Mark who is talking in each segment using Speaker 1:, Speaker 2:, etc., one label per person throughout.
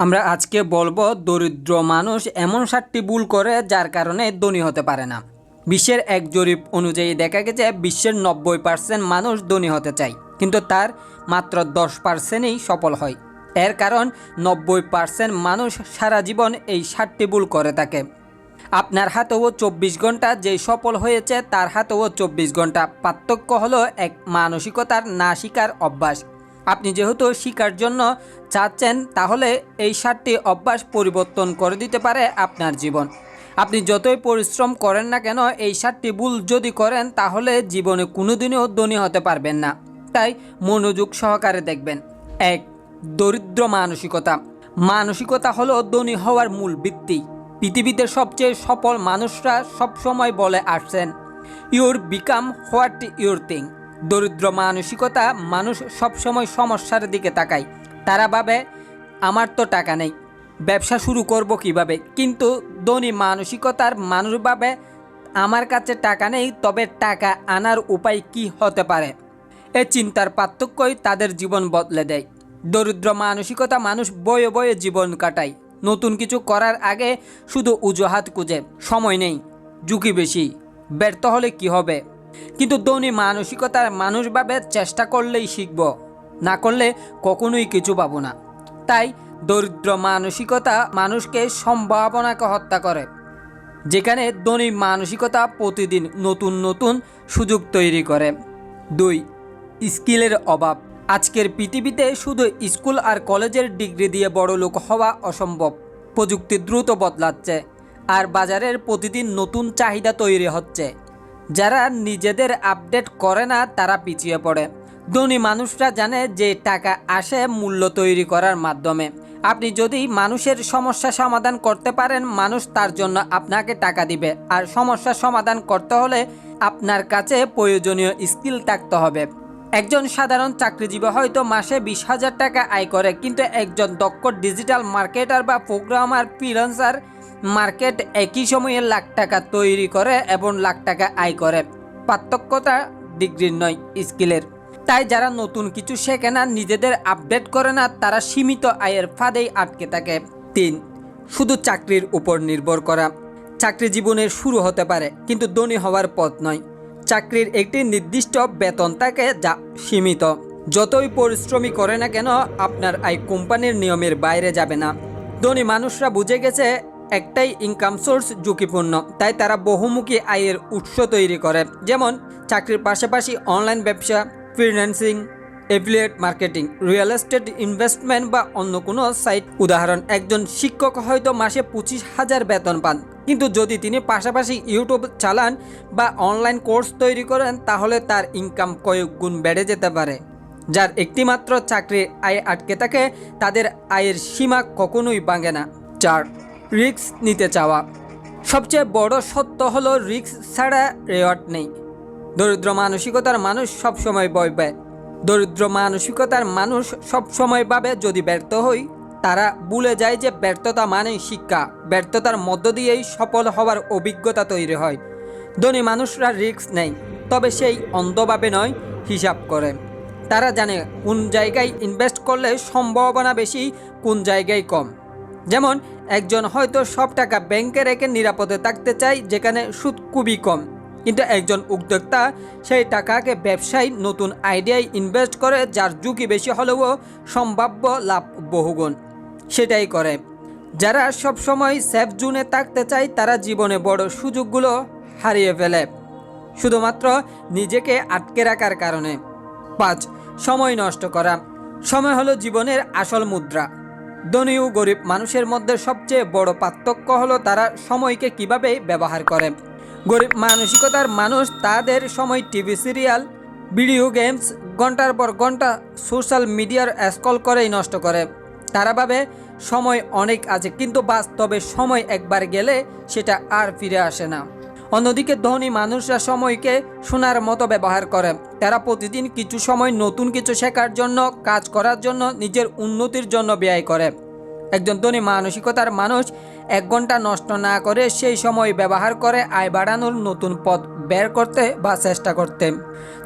Speaker 1: আমরা আজকে বলব, দরিদ্র মানুষ এমন সাতটি ভুল করে যার কারণে ধনী হতে পারে না। বিশ্বের এক জরিপ অনুযায়ী দেখা গেছে, বিশ্বের নব্বই পার্সেন্ট মানুষ ধনী হতে চায়, কিন্তু তার মাত্র দশ পার্সেন্টই সফল হয়। এর কারণ, নব্বই পার্সেন্ট মানুষ সারা জীবন এই সাতটি ভুল করে থাকে। আপনার হাতেও চব্বিশ ঘণ্টা যে সফল হয়েছে, তার হাতেও চব্বিশ ঘণ্টা। পার্থক্য হলো এক মানসিকতার না শিকার অভ্যাস। আপনি যেহেতু শিকার জন্য চাচ্ছেন, তাহলে এই সাতটি অভ্যাস পরিবর্তন করে দিতে পারে আপনার জীবন। আপনি যতই পরিশ্রম করেন না কেন, এই সাতটি ভুল যদি করেন, তাহলে জীবনে কোনোদিনও ধনী হতে পারবেন না। তাই মনোযোগ সহকারে দেখবেন। এক, দরিদ্র মানসিকতা। মানসিকতা হলো ধনী হওয়ার মূল ভিত্তি। পৃথিবীতে সবচেয়ে সফল মানুষরা সবসময় বলে আসছেন your become what your think দরিদ্র মানসিকতা মানুষ সবসময় সমস্যার দিকে তাকায়। তারা ভাবে, আমার তো টাকা নেই, ব্যবসা শুরু করব কীভাবে? কিন্তু ধনী মানসিকতার মানুষ ভাবে, আমার কাছে টাকা নেই, তবে টাকা আনার উপায় কি হতে পারে? এ চিন্তার পার্থক্যই তাদের জীবন বদলে দেয়। দরিদ্র মানসিকতা মানুষ বয়ে বয়ে জীবন কাটায়। নতুন কিছু করার আগে শুধু উজুহাত খুঁজে, সময় নেই, ঝুঁকি বেশি, ব্যর্থ হলে কি হবে? কিন্তু ধনী মানসিকতার মানুষ ভাবে চেষ্টা করলেই শিখব, না করলে কখনোই কিছু পাবো না। তাই দরিদ্র মানসিকতা মানুষকে সম্ভাবনাকে হত্যা করে, যেখানে ধনী মানসিকতা প্রতিদিন নতুন নতুন সুযোগ তৈরি করে। দুই, স্কিলের অভাব। আজকের পৃথিবীতে শুধু স্কুল আর কলেজের ডিগ্রি দিয়ে বড় লোক হওয়া অসম্ভব। প্রযুক্তি দ্রুত বদলাচ্ছে, আর বাজারের প্রতিদিন নতুন চাহিদা তৈরি হচ্ছে। যারা নিজেদের আপডেট করে না, তারা পিছিয়ে পড়ে। ধনী মানুষরা জানে যে টাকা আসে মূল্য তৈরি করার মাধ্যমে। আপনি যদি মানুষের সমস্যা সমাধান করতে পারেন, মানুষ তার জন্য আপনাকে টাকা দিবে। আর সমস্যা সমাধান করতে হলে আপনার কাছে প্রয়োজনীয় স্কিল থাকতে হবে। একজন সাধারণ চাকরিজীবী হয়তো মাসে বিশ হাজার টাকা আয় করে, কিন্তু একজন দক্ষ ডিজিটাল মার্কেটার বা প্রোগ্রামার, ফ্রিল্যান্সার মার্কেট একই সময়ে লাখ টাকা তৈরি করে এবং লাখ টাকা আয় করে। পার্থক্যটা ডিগ্রির নয়, স্কিলের। তাই যারা নতুন কিছু শেখে না, নিজেদের আপডেট করে না, তারা সীমিত আয়ের ফাঁদেই আটকে থাকে। তিন, শুধু চাকরির উপর নির্ভর করা। চাকরি জীবনের শুরু হতে পারে, কিন্তু ধনী হওয়ার পথ নয়। চাকরির একটি নির্দিষ্ট বেতন থাকে যা সীমিত। যতই পরিশ্রমী করে না কেন, আপনার আয় কোম্পানির নিয়মের বাইরে যাবে না। ধনী মানুষরা বুঝে গেছে একটাই ইনকাম সোর্স ঝুঁকিপূর্ণ। তাই তারা বহুমুখী আয়ের উৎস তৈরি করে। যেমন, চাকরির পাশাপাশি অনলাইন ব্যবসা freelancing affiliate marketing real estate investment বা অন্য কোনো সাইট উদাহরণ, একজন শিক্ষক হয়তো মাসে পঁচিশ হাজার বেতন পান। কিন্তু যদি তিনি পাশাপাশি ইউটিউব চালান বা অনলাইন কোর্স তৈরি করেন, তাহলে তার ইনকাম কয়েক গুণ বেড়ে যেতে পারে। যার একটিমাত্র চাকরির আয় আটকে থাকে, তাদের আয়ের সীমা কখনোই ভাঙে না। চার রিস্ক নিতে চাওয়া। সবচেয়ে বড় সত্য হলো রিক্স ছাড়া রেওয়ার্ড নেই। দরিদ্র মানসিকতার মানুষ সবসময় ভয় পায়। দরিদ্র মানসিকতার মানুষ সবসময় ভাবে, যদি ব্যর্থ হই, তারা ভুলে যায় যে ব্যর্থতা মানেই শিক্ষা। ব্যর্থতার মধ্য দিয়েই সফল হওয়ার অভিজ্ঞতা তৈরি হয়। ধনী মানুষরা রিক্স নেয়, তবে সেই অন্ধভাবে নয়, হিসাব করে। তারা জানে কোন জায়গায় ইনভেস্ট করলে সম্ভাবনা বেশি, কোন জায়গায় কম। যেমন একজন হয়তো সব টাকা ব্যাংকে রেখে নিরাপদে থাকতে চায়, যেখানে সুদ খুবই কম। কিন্তু একজন উদ্যোক্তা সেই টাকাকে ব্যবসায় নতুন আইডিয়ায় ইনভেস্ট করে, যার ঝুঁকি বেশি হলেও সম্ভাব্য লাভ বহুগুণ। সেটাই করে। যারা সবসময় সেফ জোনে থাকতে চায়, তারা জীবনে বড় সুযোগগুলো হারিয়ে ফেলে। শুধুমাত্র নিজেকে আটকে রাখার কারণে। পাঁচ, সময় নষ্ট করা। সময় হলো জীবনের আসল মুদ্রা। ধনী ও গরিব মানুষের মধ্যে সবচেয়ে বড় পার্থক্য হলো তারা সময়কে কীভাবে ব্যবহার করে। গরিব মানসিকতার মানুষ তাদের সময় টিভি সিরিয়াল, ভিডিও গেমস, ঘণ্টার পর ঘণ্টা সোশ্যাল মিডিয়ার স্কল করেই নষ্ট করে। তারা ভাবে, সময় অনেক আছে, কিন্তু বাস্তবে সময় একবার গেলে সেটা আর ফিরে আসে না। অন্যদিকে ধনী মানুষরা সময়কে সোনার মতো ব্যবহার করে। তারা প্রতিদিন কিছু সময় নতুন কিছু শেখার জন্য, কাজ করার জন্য, নিজের উন্নতির জন্য ব্যয় করে। একজন ধনী মানসিকতার মানুষ এক ঘণ্টা নষ্ট না করে সেই সময় ব্যবহার করে আয় বাড়ানোর নতুন পথ বের করতে বা চেষ্টা করতে।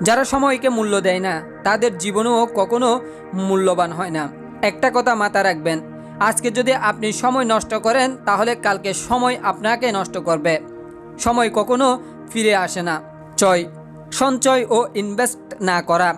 Speaker 1: যারা সময়কে মূল্য দেয় না, তাদের জীবনেও কখনো মূল্যবান হয় না। একটা কথা মাথা রাখবেন, আজকে যদি আপনি সময় নষ্ট করেন, তাহলে কালকে সময় আপনাকে নষ্ট করবে। সময় কখনো ফিরে আসে না। ছয় সঞ্চয় ও ইনভেস্ট না করা।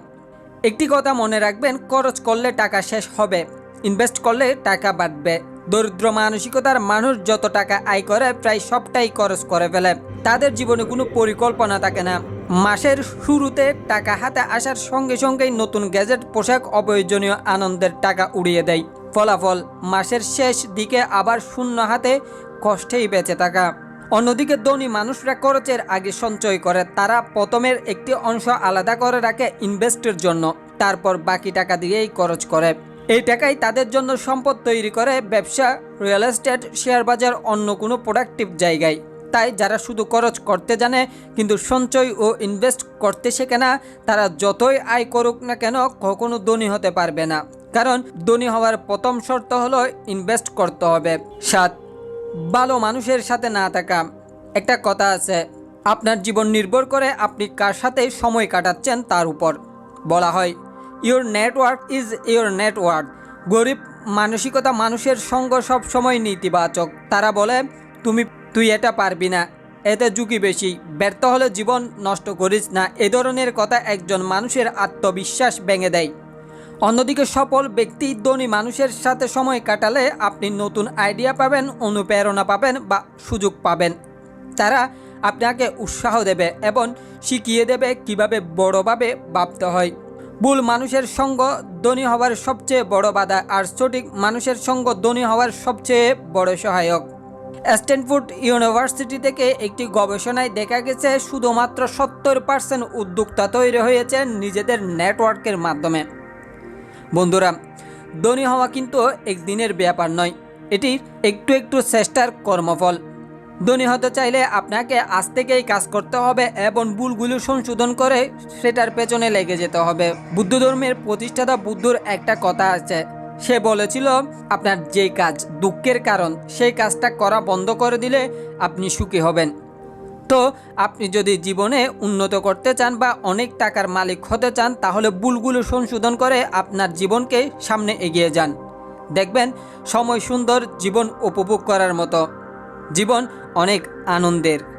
Speaker 1: একটি কথা মনে রাখবেন, খরচ করলে টাকা শেষ হবে। ইনভেস্ট করলে টাকা বাড়বে দরিদ্র মানসিকতার মানুষ যত টাকা আয় করে, প্রায় সবটাই খরচ করে ফেলে। তাদের জীবনে কোনো পরিকল্পনা থাকে না। মাসের শুরুতে টাকা হাতে আসার সঙ্গে সঙ্গেই নতুন গ্যাজেট, পোশাক, অপ্রয়োজনীয় আনন্দের টাকা উড়িয়ে দেয়। ফলাফল, মাসের শেষ দিকে আবার শূন্য হাতে কষ্টেই বেঁচে থাকা। অন্যদিকে ধনী মানুষরা খরচের আগে সঞ্চয় করে, তারা প্রথমের একটি অংশ আলাদা করে রাখে ইনভেস্টের জন্য, তারপর বাকি টাকা দিয়েই খরচ করে। এই টাকাই তাদের জন্য সম্পদ তৈরি করে ব্যবসা, রিয়েল এস্টেট, শেয়ার বাজার, অন্য কোনো প্রোডাক্টিভ জায়গায়। তাই যারা শুধু খরচ করতে জানে, কিন্তু সঞ্চয় ও ইনভেস্ট করতে শেখে না, তারা যতই আয় করুক না কেন কখনো ধনী হতে পারবে না। কারণ ধনী হওয়ার প্রথম শর্ত হলো ইনভেস্ট করতে হবে। সাত ভালো মানুষের সাথে না থাকা। একটা কথা আছে, আপনার জীবন নির্ভর করে আপনি কার সাথে সময় কাটাচ্ছেন তার উপর। বলা হয় your network is your network গরিব মানসিকতা মানুষের সঙ্গ সব সময় নেতিবাচক। তারা বলে, তুমি, তুই এটা পারবি না, এতে ঝুঁকি বেশি, ব্যর্থ হলে জীবন নষ্ট করিস না। এ ধরনের কথা একজন মানুষের আত্মবিশ্বাস ভেঙে দেয়। অন্যদিকে সফল ব্যক্তি ধনী মানুষের সাথে সময় কাটালে আপনি নতুন আইডিয়া পাবেন, অনুপ্রেরণা পাবেন বা সুযোগ পাবেন। তারা আপনাকে উৎসাহ দেবে এবং শিখিয়ে দেবে কীভাবে বড়ভাবে ভাবতে হয়। ভুল মানুষের সঙ্গ ধনী হওয়ার সবচেয়ে বড় বাধা আর সঠিক মানুষের সঙ্গ ধনী হওয়ার সবচেয়ে বড় সহায়ক। স্ট্যানফোর্ড ইউনিভার্সিটি থেকে একটি গবেষণায় দেখা গেছে, শুধুমাত্র সত্তর পার্সেন্ট উদ্যোক্তা তৈরি হয়েছে নিজেদের নেটওয়ার্কের মাধ্যমে। বন্ধুরা, ধনী হওয়া কিন্তু একদিনের ব্যাপার নয়। এটির একটু একটু চেষ্টার কর্মফল। ধনী হতে চাইলে আপনাকে আজ থেকেই কাজ করতে হবে এবং ভুলগুলো সংশোধন করে সেটার পেছনে লেগে যেতে হবে। বুদ্ধ ধর্মের প্রতিষ্ঠাতা বুদ্ধর একটা কথা আছে। সে বলেছিল, আপনার যে কাজ দুঃখের কারণ, সেই কাজটা করা বন্ধ করে দিলে আপনি সুখী হবেন। তো আপনি যদি জীবনে উন্নত করতে চান বা অনেক টাকার মালিক হতে চান, তাহলে ভুলগুলো সংশোধন করে আপনার জীবনকে সামনে এগিয়ে যান। দেখবেন, সময় সুন্দর, জীবন উপভোগ করার মতো। জীবন অনেক আনন্দের।